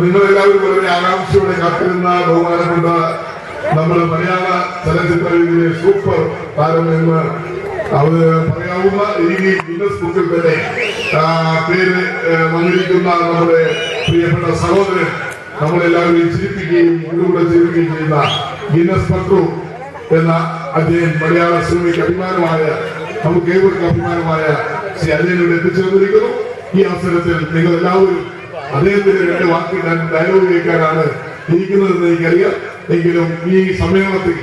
എല്ലാവരും വളരെ ആകാംക്ഷയോടെ കാത്തിരുന്ന ബഹുമാനപ്പെട്ട നമ്മുടെ മലയാള ചലച്ചിത്രയിലെ സൂപ്പർ താരം എന്ന് അത് പറയാവുന്ന രീതി ഗിന്നസ് ബുക്കിൽ തന്നെ പേര് വന്നിരിക്കുന്ന നമ്മുടെ പ്രിയപ്പെട്ട സഹോദരൻ നമ്മളെല്ലാവരെയും ചിരിപ്പിക്കുകയും ഇതിലൂടെ ചിരിപ്പിക്കുകയും ചെയ്യുന്ന ഗിന്നസ് പത്രു എന്ന അദ്ദേഹം മലയാള സിനിമയ്ക്ക് അഭിമാനമായ നമുക്ക് ഏവർക്കും അഭിമാനമായ ശ്രീ അജയനോട് എത്തിച്ചേർന്നിരിക്കുന്നു. ഈ അവസരത്തിൽ നിങ്ങൾ എല്ലാവരും അദ്ദേഹത്തിന്റെ രണ്ട് വാക്കുകൾ ഞാൻ ഡയലോഗ് കേൾക്കാനാണ് ഇരിക്കുന്നതെന്ന് എനിക്കറിയാം. എങ്കിലും ഈ സമ്മേളനത്തിൽ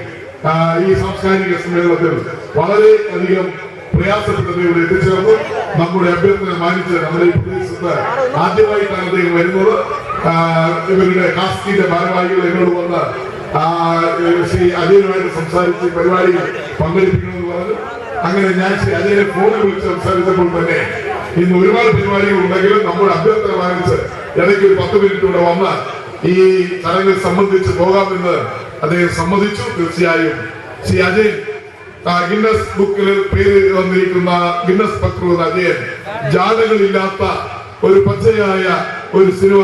ഈ സാംസ്കാരിക സമ്മേളനത്തിൽ വളരെ അധികം പ്രയാസപ്പെട്ടത് ഇവിടെ എത്തിച്ചേർന്നു. നമ്മുടെ അഭ്യർത്ഥന മാനിച്ച് നമ്മുടെ ഈ പ്രദേശത്ത് ആദ്യമായിട്ടാണ് അദ്ദേഹം വരുന്നത്. ഇവരുടെ കാസ്റ്റിന്റെ ഭാരവാഹികൾ എന്നോട് വന്ന് ശ്രീ അജയനുമായിട്ട് സംസാരിച്ച് പരിപാടിയിൽ പങ്കെടുപ്പിക്കണമെന്ന് പറഞ്ഞു. അങ്ങനെ ഞാൻ ശ്രീ അജയനെ ഫോണിൽ വിളിച്ച് സംസാരിച്ചപ്പോൾ തന്നെ ഇന്ന് ഒരുപാട് പരിപാടികൾ ഉണ്ടെങ്കിലും നമ്മുടെ അഭ്യർത്ഥന വാങ്ങിച്ച് ഇടയ്ക്ക് ഒരു പത്ത് മിനിറ്റ് കൂടെ വന്ന് ഈ ചടങ്ങിൽ സംബന്ധിച്ച് പോകാമെന്ന് അദ്ദേഹം സമ്മതിച്ചു തീർച്ചയായും ശ്രീ അജയൻ ആ, ഗിന്നസ് ബുക്കിൽ പേര് വന്നിരിക്കുന്ന ഗിന്നസ് എന്ന അജയൻ ജാതകളില്ലാത്ത ഒരു പച്ചയായ ഒരു സിനിമ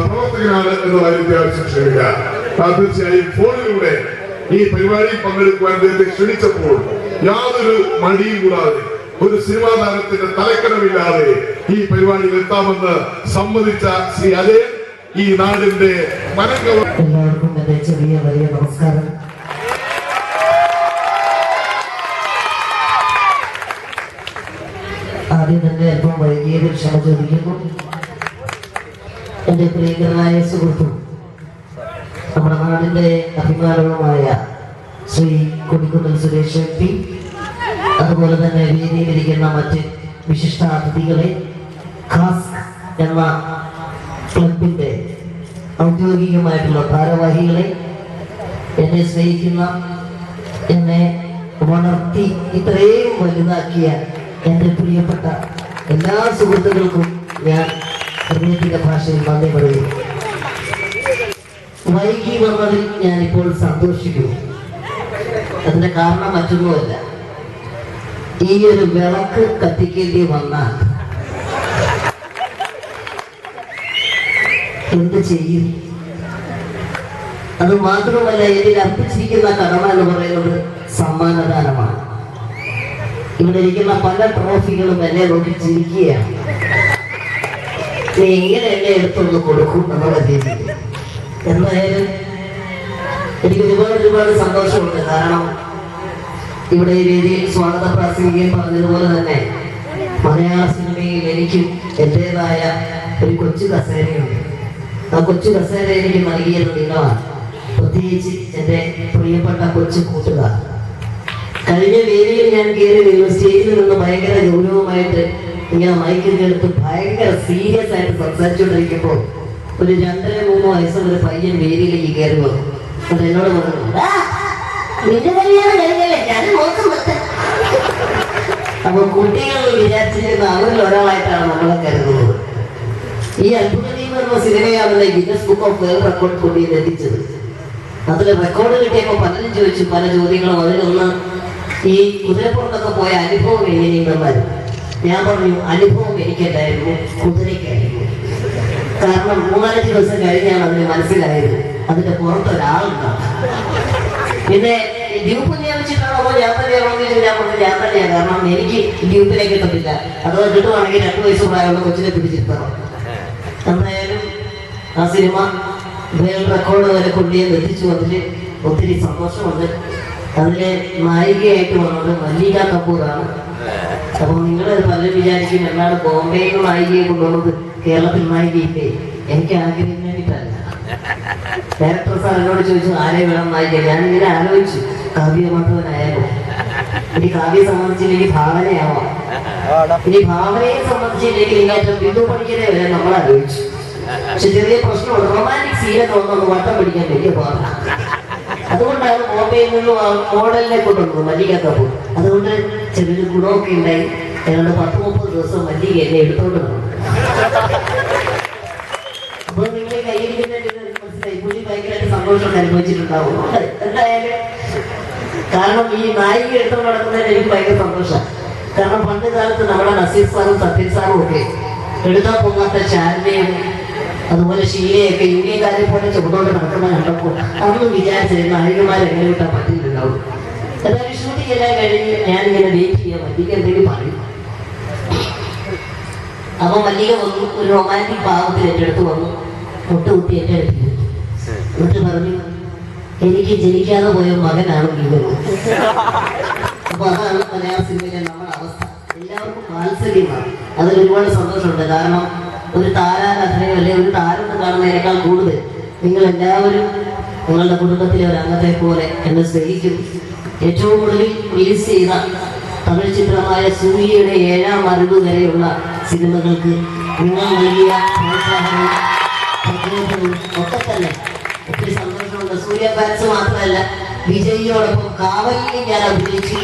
പ്രവർത്തകനാണ് എന്ന കാര്യത്തെ ആവശ്യം തീർച്ചയായും ഫോണിലൂടെ ഈ പരിപാടിയിൽ പങ്കെടുക്കുവാൻ അദ്ദേഹത്തെ ക്ഷണിച്ചപ്പോൾ യാതൊരു മടിയും കൂടാതെ ഒരു സിനിമാ താരത്തിന്റെ തലക്കണമില്ലാതെ ഈ പരിപാടിയിൽ എത്താമെന്ന് സമ്മതിച്ച ശ്രീ അജയൻ ഈ നാടിന്റെ മനം കവർ എല്ലാവർക്കും എന്റെ ചെറിയ വലിയ നമസ്കാരം. ആദ്യം തന്നെ അല്പം വൈകിയതിൽ ക്ഷമ ചോദിക്കുന്നു. എന്റെ പ്രിയങ്കരനായ സുഹൃത്തും നമ്മുടെ നാടിന്റെ അഭിമാനവുമായ ശ്രീ കൊടിക്കുന്നിൽ സുരേഷ് എം പി. അതുപോലെ തന്നെ വേദിയിലിരിക്കുന്ന മറ്റ് വിശിഷ്ട അതിഥികളെ ഖാസ് എന്ന ക്ലബിന്റെ ഔദ്യോഗികമായിട്ടുള്ള ഭാരവാഹികളെ എന്നെ സ്നേഹിക്കുന്ന എന്നെ വളർത്തി ഇത്രയും വലുതാക്കിയ എന്റെ പ്രിയപ്പെട്ട എല്ലാ സുഹൃത്തുക്കൾക്കും ഞാൻ ഹൃദയത്തിന്റെ ഭാഷയിൽ നന്ദി പറയുന്നു. വൈകി വന്നതിൽ ഞാനിപ്പോൾ സന്തോഷിക്കുന്നു. അതിന്റെ കാരണം മറ്റൊന്നുമല്ല. ഈ ഒരു വിളക്ക് കത്തിക്കേണ്ടി വന്നാൽ എന്ത് ചെയ്യും? അത് മാത്രമല്ല ഇതിൽ അർപ്പിച്ചിരിക്കുന്ന കടമ എന്ന് പറയുന്നത് സമ്മാനദാനമാണ്. ഇവിടെ ഇരിക്കുന്ന പല ട്രോഫികളും എന്നെ നോക്കി ചിരിക്കുകയാണ്. നീ എങ്ങനെ എന്നെ എടുത്തൊന്ന് കൊടുക്കും എന്നുള്ള രീതിയിൽ. എന്തായാലും എനിക്ക് ഒരുപാട് ഒരുപാട് സന്തോഷമുണ്ട്. കാരണം ഇവിടെ വേദിയിൽ സ്വാഗത പ്രാസംഗികൻ പറഞ്ഞതുപോലെ തന്നെ മലയാള സിനിമയിൽ എനിക്കും എന്റെതായ ഒരു കൊച്ചു കസേരയുണ്ട്. ആ കൊച്ചു കസേര എനിക്ക് നൽകിയത് നിങ്ങളാണ്. പ്രത്യേകിച്ച് എന്റെ പ്രിയപ്പെട്ട കൊച്ചു കൂട്ടുകാർ. കഴിഞ്ഞ വേദിയിൽ ഞാൻ കയറി നിങ്ങൾ സ്റ്റേജിൽ നിന്ന് ഭയങ്കര ഗൗരവമായിട്ട് ഇങ്ങനെ മൈക്കൊക്കെ എടുത്ത് ഭയങ്കര സീരിയസ് ആയിട്ട് സംസാരിച്ചുകൊണ്ടിരിക്കുമ്പോൾ ഒരു രണ്ടര മൂന്ന് വയസ്സുള്ള ഒരു പയ്യൻ വേദിയിലേക്ക് കയറി വന്നു. എന്നിട്ട് എന്നോട് പറഞ്ഞു "ആ, നിന്റെ കല്യാണം കഴിഞ്ഞല്ലേ ഞാൻ നോക്കും അപ്പൊ കുട്ടികൾ വിചാരിച്ചിരുന്ന അവരിൽ ഒരാളായിട്ടാണ് നമ്മളെ കരുതുന്നത്. ഈ അത്ഭുതദീപം എന്ന സിനിമയാണ് Guinness book of world record കൊണ്ടിയിൽ എത്തിച്ചത് അതിൽ റെക്കോർഡ് കിട്ടിയപ്പോൾ പലരും ചോദിച്ചു പല ചോദ്യങ്ങളും അതിലൊന്ന് ഈ കുതിരപ്പുറത്തൊക്കെ പോയ അനുഭവം എങ്ങനെയുണ്ടെന്നായിരുന്നു ഞാൻ പറഞ്ഞു അനുഭവം എനിക്കല്ലായിരുന്നു കുതിരയ്ക്കായിരുന്നു. കാരണം മൂന്നാലഞ്ച് ദിവസം കഴിഞ്ഞാണ് അതിന് മനസ്സിലായത്. അതിന്റെ പുറത്ത് ഒരാളുണ്ടാവും. പിന്നെ ഗ്രൂപ്പ് നിയമിച്ചിട്ടാണോ അപ്പോൾ യാത്ര ചോദിച്ചാൽ ഞാൻ കൊണ്ട് യാത്ര ചെയ്യാം കാരണം എനിക്ക് ഗ്രൂപ്പിലേക്ക് കിട്ടത്തില്ല അഥവാ കിട്ടുവാണെങ്കിൽ രണ്ടു വയസ്സ് പ്രായമുള്ള കൊച്ചിനെ പിടിച്ചിരുത്തണം. എന്തായാലും ആ സിനിമ വേൾഡ് റെക്കോർഡ് വരെ കൊണ്ടുപോയി എത്തിച്ചു. അതിൽ ഒത്തിരി സന്തോഷമുണ്ട്. അതിലെ നായികയായിട്ട് വന്നത് മല്ലിക കപൂറാണ്. അപ്പോൾ നിങ്ങൾ പലരും വിചാരിക്കും എന്നാണ് ബോംബെയിൽ നായികയെ കൊണ്ടുവന്നത് കേരളത്തിൽ നായികയില്ലേ? എനിക്ക് ആഗ്രഹം വേണ്ടിയിട്ടല്ല. ഡയറക്ടർ സാർ എന്നോട് ചോദിച്ചു ആരെ വേണം നായിക ഞാനിങ്ങനെ ആലോചിച്ചു കാവ്യ മാധവനായാലോ ഇനി കാവ്യെ സംബന്ധിച്ചില്ലെങ്കിൽ ഭാവനയാവാം ഇനി ഭാവനയെ സംബന്ധിച്ചില്ലെങ്കിൽ ഇങ്ങനെ ബിന്ദു പഠിക്കലേ വരെ നമ്മൾ ആലോചിച്ചു. പക്ഷെ ചെറിയ പ്രശ്നമുണ്ട്. റൊമാന്റിക് സീനൊക്കെ തോന്നുന്നു വട്ടം പിടിക്കാൻ വലിയ പാടാണ് അതുകൊണ്ടാണ് ബോംബെയിൽ നിന്നും ആ മോഡലിനെ കൊണ്ടുവന്നത് മല്ലിക കപൂർ അതുകൊണ്ട് ചെറിയൊരു ഗുണമൊക്കെ ഉണ്ടായി. ഞങ്ങളുടെ പത്ത് മുപ്പത് ദിവസം മല്ലിക എന്നെ എടുത്തോണ്ട് വന്നു. സന്തോഷം അനുഭവിച്ചിട്ടുണ്ടാവും. എന്തായാലും കാരണം ഈ നായിക എടുത്തു നടക്കുന്നതിന് എനിക്ക് ഭയങ്കര സന്തോഷം കാരണം പണ്ട് കാലത്ത് നമ്മുടെ നസീർ സാറും സത്യൻ സാറും ഒക്കെ എടുത്താൽ പൊങ്ങാത്ത ശാരദയും അതുപോലെ ഷീലയൊക്കെ യൂണിയൻകാരെ പോലെ ചുമന്നോണ്ട് നടക്കുന്ന കണ്ടപ്പോൾ അന്ന് വിചാരിച്ചത് നായികമാരെ എങ്ങനെ വിട്ടാൽ പറ്റിയിട്ടുണ്ടാവും എന്തായാലും ഷൂട്ടിംഗ് എല്ലാം കഴിഞ്ഞ് ഞാനിങ്ങനെ വെയിറ്റ് ചെയ്യാൻ മല്ലിക എന്തെങ്കിലും പറയും. അപ്പൊ മല്ലിക വന്നു. ഒരു റൊമാന്റിക് ഭാവത്തിൽ എന്റെ അടുത്ത് വന്നു. മുട്ടുകുത്തി എന്റെ അടുത്ത് എന്നിട്ട് പറഞ്ഞു എനിക്ക് ജനിക്കാതെ പോയ മകനാണ് ഇവർ അപ്പൊ അതാണ് മലയാള സിനിമയിലെ നമ്മുടെ അവസ്ഥ. എല്ലാവർക്കും മാത്സര്യമാണ് അതിൽ ഒരുപാട് സന്തോഷമുണ്ട്. കാരണം ഒരു താരാകഥയോ അല്ലെ ഒരു താരത്തെ കാണുന്നതിനേക്കാൾ കൂടുതൽ നിങ്ങൾ എല്ലാവരും നിങ്ങളുടെ കുടുംബത്തിലെ ഒരു അംഗത്തെ പോലെ എന്നെ സ്നേഹിക്കും. ഏറ്റവും കൂടുതൽ റിലീസ് ചെയ്ത തമിഴ് ചിത്രമായ സൂര്യയുടെ ഏഴാം അറിവ് വരെയുള്ള സിനിമകൾക്ക് നിങ്ങൾ നൽകിയ പ്രോത്സാഹനവും പ്രചോദനവും ഒക്കെ തന്നെ ഫാൻസ് മാത്രമല്ല വിജയിയോടൊപ്പം കാവലിനെ ഞാൻ അഭിനയിച്ചു.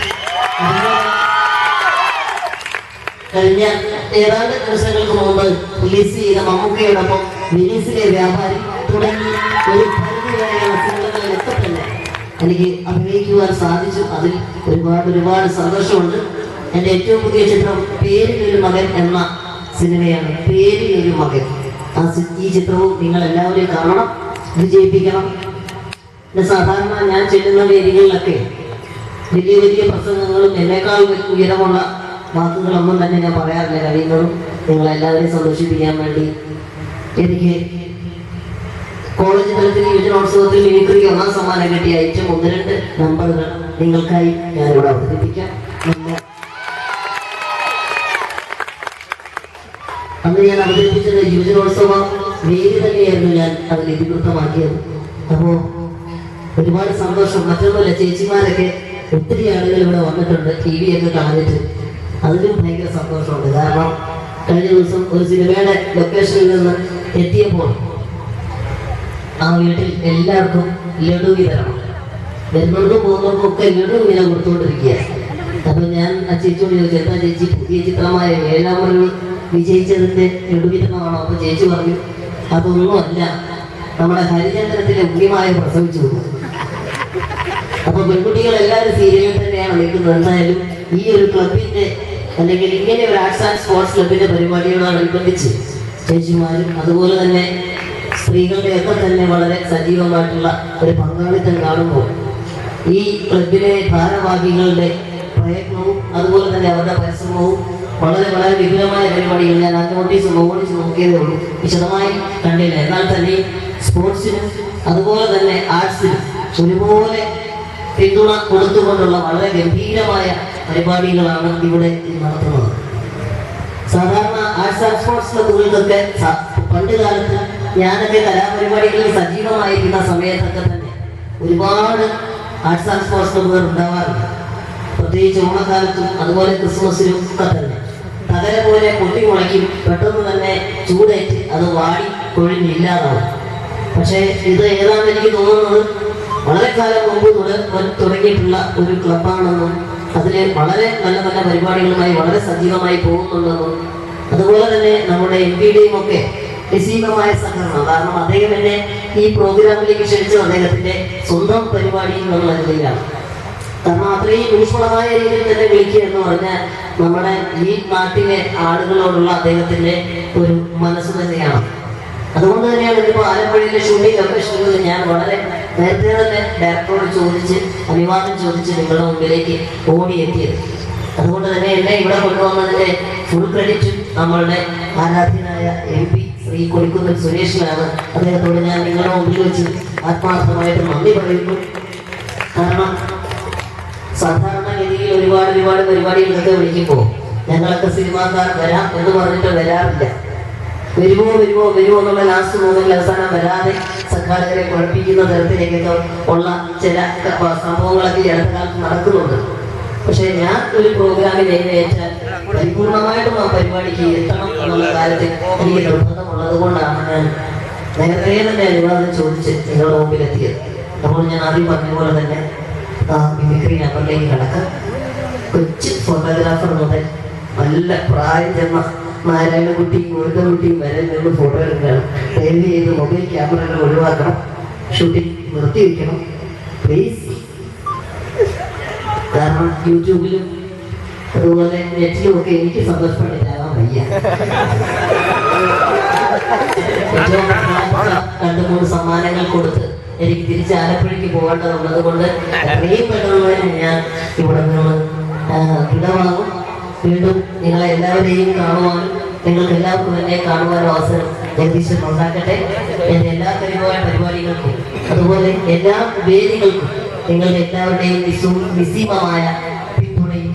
കഴിഞ്ഞ ഏതാണ്ട് ദിവസങ്ങൾക്ക് മുമ്പ് റിലീസ് ചെയ്ത മമ്മൂക്കയോടൊപ്പം റിലീസിലെ വ്യാപാരി തുടങ്ങി. ഒരു എനിക്ക് അഭിനയിക്കുവാൻ സാധിച്ചു. അതിൽ ഒരുപാട് ഒരുപാട് സന്തോഷമുണ്ട്. എന്റെ ഏറ്റവും പുതിയ ചിത്രം പേരിലൊരു മകൻ എന്ന സിനിമയാണ് പേരിലൊരു മകൻ. ആ ഈ ചിത്രവും നിങ്ങൾ എല്ലാവരെയും കാണണം വിജയിപ്പിക്കണം. സാധാരണ ഞാൻ ചെല്ലുന്ന വേദികളിലൊക്കെ വലിയ വലിയ പ്രസംഗങ്ങളും എന്നേക്കാൾ ഉയരമുള്ള വാക്കുകളൊന്നും തന്നെ ഞാൻ പറയാറില്ല. കഴിയുന്നതും നിങ്ങളെല്ലാവരെയും സന്തോഷിപ്പിക്കാൻ വേണ്ടി എനിക്ക് കോളേജ് തലത്തിൽ യുവജനോത്സവത്തിൽ മിമിക്രി ഒന്നാം സമ്മാനം കിട്ടിയ ഏറ്റവും ഒന്ന് രണ്ട് നമ്പറുകൾ നിങ്ങൾക്കായി ഞാനിവിടെ അവതരിപ്പിക്കാം. പിന്നെ അന്ന് ഞാൻ അവതരിപ്പിച്ചത് യുവജനോത്സവ വേദി തന്നെയായിരുന്നു ഞാൻ അതിൽ ഇതിവൃത്തമാക്കിയത്. അപ്പോ ഒരുപാട് സന്തോഷം. മറ്റൊന്നുമില്ല ചേച്ചിമാരൊക്കെ ഒത്തിരി ആളുകൾ ഇവിടെ വന്നിട്ടുണ്ട് ടി വി ഒക്കെ കാണിട്ട് അതിലും ഭയങ്കര സന്തോഷമുണ്ട്. കാരണം കഴിഞ്ഞ ദിവസം ഒരു സിനിമയുടെ ലൊക്കേഷനിൽ നിന്ന് എത്തിയപ്പോൾ ആ വീട്ടിൽ എല്ലാവർക്കും ലഡു വിതരണം. വരുന്നവർക്കും പോകുന്നവർക്കും ഒക്കെ ലഡു ഇങ്ങനെ കൊടുത്തുകൊണ്ടിരിക്കുക അപ്പൊ ഞാൻ ആ ചേച്ചിയോട് ചോദിച്ചു എന്താ ചേച്ചി പുതിയ ചിത്രമായ ഏഴാമറിൽ വിജയിച്ചതിന്റെ ലഡു വിതരണമാണോ? അപ്പൊ ചേച്ചി പറഞ്ഞു അതൊന്നും അല്ല നമ്മുടെ ഹരിചന്ദ്രത്തിലെ ഉണ്ണിമായ പ്രസവിച്ചു അപ്പൊ പെൺകുട്ടികൾ എല്ലാവരും സീരിയലിൽ തന്നെയാണ് നിൽക്കുന്നത് എന്തായാലും ഈ ഒരു ക്ലബിന്റെ അല്ലെങ്കിൽ ഇങ്ങനെ ഒരു ആർട്സ് ആൻഡ് സ്പോർട്സ് ക്ലബിന്റെ പരിപാടികളോടനുബന്ധിച്ച് ചേച്ചിമാരും അതുപോലെ തന്നെ സ്ത്രീകളുടെ ഒക്കെ തന്നെ വളരെ സജീവമായിട്ടുള്ള ഒരു പങ്കാളിത്തം കാണുമ്പോൾ ഈ ക്ലബിലെ ഭാരവാഹികളുടെ പ്രയത്നവും അതുപോലെ തന്നെ അവരുടെ പരിശ്രമവും വളരെ വളരെ വിപുലമായ പരിപാടികൾ ഞാൻ ആ നോട്ടീസ് നോട്ടീസ് നോക്കിയതേ ഉള്ളൂ. വിശദമായി കണ്ടില്ല. എന്നാൽ തന്നെ സ്പോർട്സിനും അതുപോലെ തന്നെ ആർട്സിനും ഒരുപോലെ പിന്തുണ കൊടുത്തുകൊണ്ടുള്ള വളരെ ഗംഭീരമായ പരിപാടികളാണ് ഇവിടെ നടത്തുന്നത്. സാധാരണ ആർട്സ് ആൻഡ് സ്പോർട്സ് ക്ലബുകൾക്കൊക്കെ പണ്ട് കാലത്ത് ഞാനൊക്കെ കലാപരിപാടികളിൽ സജീവമായിരിക്കുന്ന സമയത്തൊക്കെ തന്നെ ഒരുപാട് ആർട്സ് ആൻഡ് സ്പോർട്സ് ക്ലബുകൾ ഉണ്ടാവാറുണ്ട്. പ്രത്യേകിച്ച് ഓണക്കാലത്തും അതുപോലെ ക്രിസ്മസിനും ഒക്കെ തന്നെ. തകര പോലെ പൊട്ടി മുളയ്ക്കും പെട്ടെന്ന് തന്നെ ചൂടേറ്റ് അത് വാടി കൊഴിഞ്ഞില്ലാതാവും പക്ഷേ ഇത് ഏതാണെന്ന് എനിക്ക് തോന്നുന്നത് വളരെ കാലം മുമ്പ് തുട- തുടങ്ങിയിട്ടുള്ള ഒരു ക്ലബാണെന്നും അതിൽ വളരെ നല്ല നല്ല പരിപാടികളുമായി വളരെ സജീവമായി പോകുന്നുണ്ടെന്നും അതുപോലെ തന്നെ നമ്മുടെ എം പിയുടെയും ഒക്കെ നിശീതമായ സംഘടന കാരണം അദ്ദേഹം എന്നെ ഈ പ്രോഗ്രാമിലേക്ക് ക്ഷണിച്ചത് അദ്ദേഹത്തിന്റെ സ്വന്തം പരിപാടി എന്നുള്ള അതിലാണ് കാരണം അത്രയും ഊഷ്മളമായ രീതിയിൽ തന്നെ വിളിക്കുക എന്ന് പറഞ്ഞാൽ നമ്മുടെ ഈ നാട്ടിലെ ആളുകളോടുള്ള അദ്ദേഹത്തിന്റെ ഒരു മനസ്സ് തന്നെയാണ്. അതുകൊണ്ട് തന്നെയാണ് ഇപ്പോൾ ആലപ്പുഴയിലെ ഷൂട്ടിംഗ് ലൊക്കേഷനുകളിൽ ഞാൻ വളരെ നേരത്തെ തന്നെ ഡയറക്ടറോട് ചോദിച്ച് അനുവാദം ചോദിച്ച് നിങ്ങളുടെ മുമ്പിലേക്ക് ഓടിയെത്തിയത്. അതുകൊണ്ട് തന്നെ എന്നെ ഇവിടെ കൊണ്ടുവന്നതിന്റെ ഫുൾ ക്രെഡിറ്റ് നമ്മളുടെ ആരാധ്യനായ എം പി ശ്രീ കൊടിക്കുന്നിൽ സുരേഷിനാണ്. അദ്ദേഹത്തോട് ഞാൻ നിങ്ങളുടെ മുമ്പിൽ വെച്ച് ആത്മാർത്ഥമായിട്ട് നന്ദി പറയുന്നു. കാരണം സാധാരണഗതിയിൽ ഒരുപാട് ഒരുപാട് പരിപാടികളൊക്കെ വിളിക്കുമ്പോൾ ഞങ്ങളൊക്കെ സിനിമാക്കാർ വരാം എന്ന് പറഞ്ഞിട്ട് വരാറില്ല. വരുമോ വരുമോ വരുമോ എന്നുള്ള ലാസ്റ്റ് മൂന്നിൽ അവസാനം വരാതെ സംഘാടകരെ കുഴപ്പിക്കുന്ന തരത്തിലേക്കൊക്കെ ഉള്ള ചില സംഭവങ്ങളൊക്കെ ഈ അടുത്ത കാലത്ത് നടക്കുന്നുണ്ട്. പക്ഷെ ഞാൻ ഒരു പ്രോഗ്രാമിൽ ഏറ്റാൽ പരിപൂർണമായിട്ടും ആ പരിപാടിക്ക് എത്തണം എന്നുള്ള കാര്യത്തിൽ എനിക്ക് നിർബന്ധമുള്ളത് കൊണ്ടാണ് ഞാൻ നേരത്തെ തന്നെ അനുവാദം ചോദിച്ച് നിങ്ങളുടെ മുമ്പിലെത്തിയത്. അപ്പോൾ ഞാൻ ആദ്യം പറഞ്ഞ പോലെ തന്നെ ആ മിമിക്രി നമ്പറിലേക്ക് കിടക്കാം. കൊച്ചു ഫോട്ടോഗ്രാഫർ മുതൽ നല്ല പ്രായം ചെന്ന നാരായണകുട്ടിയും മുരുകൻകുട്ടിയും വരെ നിന്ന് ഫോട്ടോ എടുക്കണം. ദയവ് ചെയ്ത് മൊബൈൽ ക്യാമറകൾ ഒഴിവാക്കണം. ഷൂട്ടിംഗ് നിർത്തിവെക്കണം. പ്ലീസ് കാരണം യൂട്യൂബിലും അതുപോലെ നെറ്റിലും ഒക്കെ എനിക്ക് സന്തോഷപ്പെട്ടിട്ടാകാൻ വയ്യ. രണ്ടു മൂന്ന് സമ്മാനങ്ങൾ കൊടുത്ത് എനിക്ക് തിരിച്ച് ആലപ്പുഴയ്ക്ക് പോകേണ്ടതുള്ളത് കൊണ്ട് എത്രയും ഞാൻ ഇവിടെ നിന്ന് വിടവാങ്ങും. വീണ്ടും നിങ്ങളെ എല്ലാവരെയും കാണുവാനും നിങ്ങൾക്ക് എല്ലാവർക്കും എന്നെ കാണുവാനും അവസരം ജഗദീശൻ ഉണ്ടാക്കട്ടെ. എന്റെ എല്ലാ പരിപാടി പരിപാടികൾക്കും അതുപോലെ എല്ലാ വേദികൾക്കും നിങ്ങളുടെ എല്ലാവരുടെയും നിസ്സു നിസ്സീമമായ പിന്തുണയും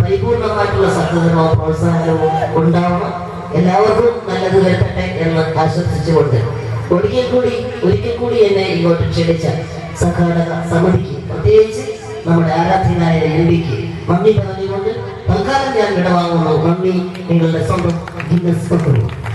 പരിപൂർണമായിട്ടുള്ള സഹകരണവും പ്രോത്സാഹനവും ഉണ്ടാവണം. എല്ലാവർക്കും നല്ലത് വരട്ടെ എന്ന് ആശംസിച്ചുകൊണ്ട് ഒരിക്കൽ കൂടി ഒരിക്കൽ കൂടി എന്നെ ഇങ്ങോട്ട് ക്ഷണിച്ച സംഘാടക സമിതിക്ക് പ്രത്യേകിച്ച് നമ്മുടെ ആരാധ്യനായ എംപിക്ക് നന്ദി പറഞ്ഞുകൊണ്ട് തൽക്കാലം ഞാൻ വിടവാങ്ങുന്നു. നന്ദി. നിങ്ങളുടെ സ്വന്തം പക്രു